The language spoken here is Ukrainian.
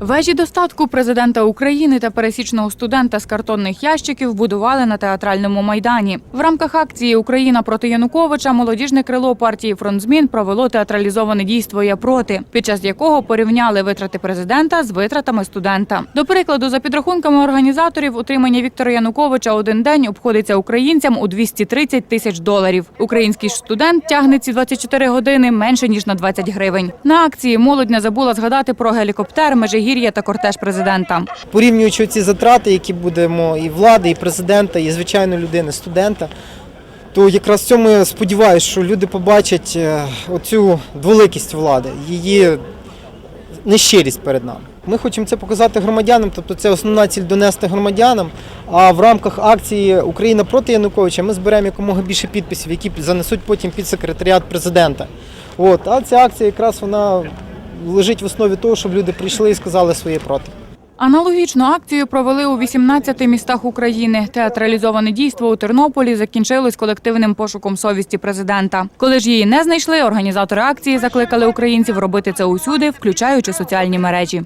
Вежі достатку президента України та пересічного студента з картонних ящиків будували на театральному майдані. В рамках акції Україна проти Януковича молодіжне крило партії «Фронт змін» провело театралізоване дійство Я проти, під час якого порівняли витрати президента з витратами студента. До прикладу, за підрахунками організаторів, утримання Віктора Януковича один день обходиться українцям у 230 тисяч доларів. Український ж студент тягне ці 24 години менше ніж на 20 гривень. На акції молодь не забула згадати про гелікоптер, межигір'я та кортеж президента. порівнюючи ці затрати, які будемо і влади, і президента, і звичайно людини, студента, то якраз в цьому я сподіваюся, що люди побачать е, оцю дволикість влади, її нещирість перед нами. Ми хочемо це показати громадянам, тобто це основна ціль донести громадянам. А в рамках акції Україна проти Януковича ми зберемо якомога більше підписів, які занесуть потім під секретаріат президента. От, а ця акція якраз вона лежить в основі того, щоб люди прийшли і сказали своє проти. Аналогічну акцію провели у 18 містах України. Театралізоване дійство у Тернополі закінчилось колективним пошуком совісті президента. Коли ж її не знайшли, організатори акції закликали українців робити це усюди, включаючи соціальні мережі.